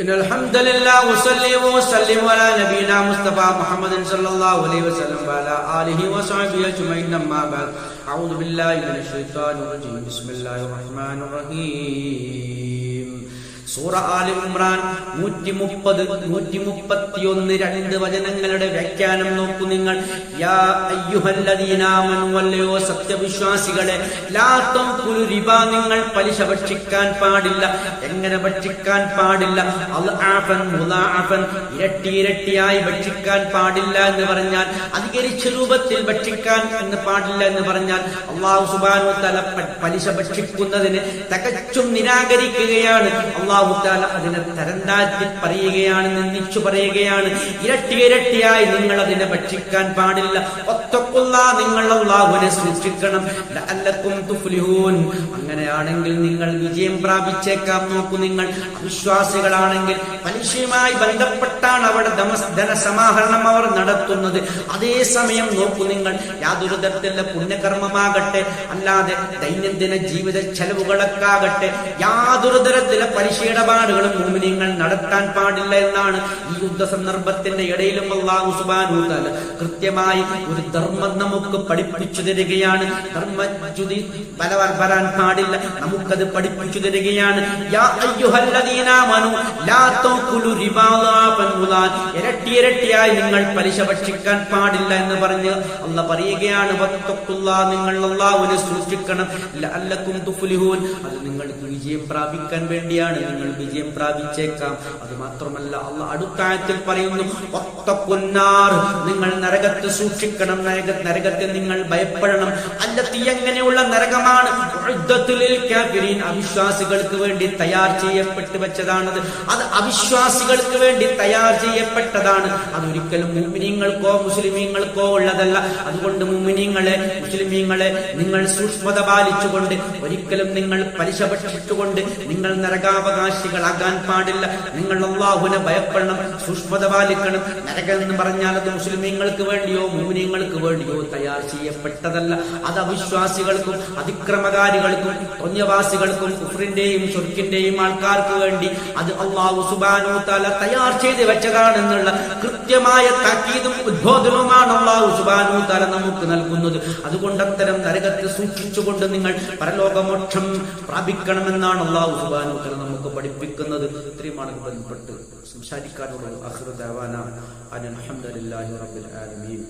إن الحمد لله وصلي وسلم على نبينا مصطفى محمد صلى الله عليه وسلم وعلى آله وصحبه أجمعين. أما بعد أعوذ بالله من الشيطان الرجيم. بسم الله الرحمن الرحيم. സൂറ ആലി ഇമ്രാൻ നൂറ്റി മുപ്പത് നൂറ്റി മുപ്പത്തി ഒന്ന് രണ്ട് വചനങ്ങളുടെ വ്യാഖ്യാനം നോക്കൂ നിങ്ങൾ. യാ സത്യവിശ്വാസികളെ ലാത്തം കുരു റിബ നിങ്ങൾ പലിശ ഭക്ഷിക്കാൻ പാടില്ല. എങ്ങനെ ഭക്ഷിക്കാൻ പാടില്ല? അൽആഫൻ മുലാഅഫൻ ഇരട്ടി ഇരട്ടിയായി ഭക്ഷിക്കാൻ പാടില്ല എന്ന് പറഞ്ഞാൽ അധികരിച്ച രൂപത്തിൽ ഭക്ഷിക്കാൻ എന്ന് പാടില്ല എന്ന് പറഞ്ഞാൽ അള്ളാഹു സുബാനു തല പലിശ ഭക്ഷിക്കുന്നതിന് തികച്ചും നിരാകരിക്കുകയാണ്. അള്ളാഹു താല അതിനെ തരന്താറ്റി പറയുകയാണ് നിന്ദിച്ചു പറയുകയാണ്. ഇരട്ടി ഇരട്ടിയായി നിങ്ങൾ അതിനെ ഭക്ഷിക്കാൻ പാടില്ല. ഒത്തക്കുള്ള നിങ്ങൾ അള്ളാഹുവിനെ സൂക്ഷിക്കണം. തുഫ്ലിഹൂൻ. അങ്ങനെയാണെങ്കിൽ നിങ്ങൾ വിജയം പ്രാപിച്ചേക്കാം. നോക്കൂ നിങ്ങൾ അവിശ്വാസികളാണെങ്കിൽ പലിശയുമായി ബന്ധപ്പെട്ടാണ് അവിടെ ധനസമാഹരണം അവർ നടത്തുന്നത്. അതേസമയം നോക്കൂ നിങ്ങൾ യാതൊരു തരത്തിലുള്ള പുണ്യകർമ്മമാകട്ടെ അല്ലാതെ ദൈനംദിന ജീവിത ചെലവുകളൊക്കാകട്ടെ യാതൊരു തരത്തിലെ പലിശയിടപാടുകളും മുമിനിങ്ങൾ നടത്താൻ പാടില്ല എന്നാണ് ഈ യുദ്ധ സന്ദർഭത്തിന്റെ ഇടയിലും അള്ളാഹു സുബാനു തആല കൃത്യമായി ഒരു ധർമ്മം നമുക്ക് പഠിപ്പിച്ചു തരികയാണ്. ധർമ്മച്യുതി പല വരാൻ പാടില്ല. നമുക്കത് പഠിപ്പിച്ചു തരികയാണ്. ഇരട്ടി ഇരട്ടിയായി നിങ്ങൾ പലിശ ഭക്ഷിക്കാൻ പാടില്ല എന്ന് പറഞ്ഞ് അല്ല പറയുകയാണ് നിങ്ങൾ അള്ളാഹുവിനെ സൂക്ഷിക്കണം. അത് നിങ്ങൾക്ക് വിജയം പ്രാപിക്കാൻ വേണ്ടിയാണ്. നിങ്ങൾ വിജയം പ്രാപിച്ചേക്കാം അത് മാത്രമല്ല അല്ല അടുത്തായത്തിൽ പറയുന്നു. നിങ്ങൾ നരകത്തെ സൂക്ഷിക്കണം നരക നരകത്തെ നിങ്ങൾ ഭയപ്പെടണം അല്ല തീ എങ്ങനെയുള്ള നരകമാണ്. അവിശ്വാസികൾക്ക് വേണ്ടി തയ്യാർ ചെയ്യപ്പെട്ട് വെച്ചതാണത് അത് അവിശ്വാസികൾക്ക് വേണ്ടി തയ്യാർ ചെയ്യപ്പെട്ടതാണ് അതൊരിക്കലും മുമ്മിനീങ്ങൾക്കോ മുസ്ലിമീങ്ങൾക്കോ ഉള്ളതല്ല അതുകൊണ്ട് മുമ്മിനീങ്ങളെ മുസ്ലിമീങ്ങളെ നിങ്ങൾ സൂക്ഷ്മത പാലിച്ചുകൊണ്ട് ഒരിക്കലും നിങ്ങൾ പലിശ ഭക്ഷിച്ചുകൊണ്ട് നിങ്ങൾ നരകാവകാശികളാകാൻ പാടില്ല. നിങ്ങൾ അള്ളാഹുവിനെ ഭയപ്പെടണം സുഷ്മത പാലിക്കണം. നരകം എന്ന് പറഞ്ഞാൽ അത് മുസ്ലിമീങ്ങൾക്ക് വേണ്ടിയോ മൂന്യങ്ങൾക്ക് വേണ്ടിയോ തയ്യാർ ചെയ്യപ്പെട്ടതല്ല. അത് അവിശ്വാസികൾക്കും അതിക്രമകാരികൾക്കും തൊന്യവാസികൾക്കും കുഫറിന്റെയും സ്വർക്കിന്റെയും ആൾക്കാർക്ക് വേണ്ടി അത് അള്ളാഹു സുബാനോ തല തയ്യാർ ചെയ്ത് വെച്ചതാണെന്നുള്ള കൃത്യമായ താക്കീതും ഉദ്ബോധനവുമാണ് അള്ളാഹു സുബാനോ തല നമുക്ക് നൽകുന്നത്. അതുകൊണ്ട് അത്തരം നരകത്തെ സൂക്ഷിച്ചുകൊണ്ട് നിങ്ങൾ പരലോകമോക്ഷം പ്രാപിക്കണമെന്നാണ് അള്ളാഹു സുബാനോ തല നമുക്ക് പഠിപ്പിക്കുന്നത് ഇത്രയുമാണ് ബന്ധപ്പെട്ട് സംസാരിക്കാനുള്ള അഹ്റുദാവാന അനഹമ്മദ് അൽഹംദുലില്ലാഹി റബ്ബിൽ ആലമീൻ.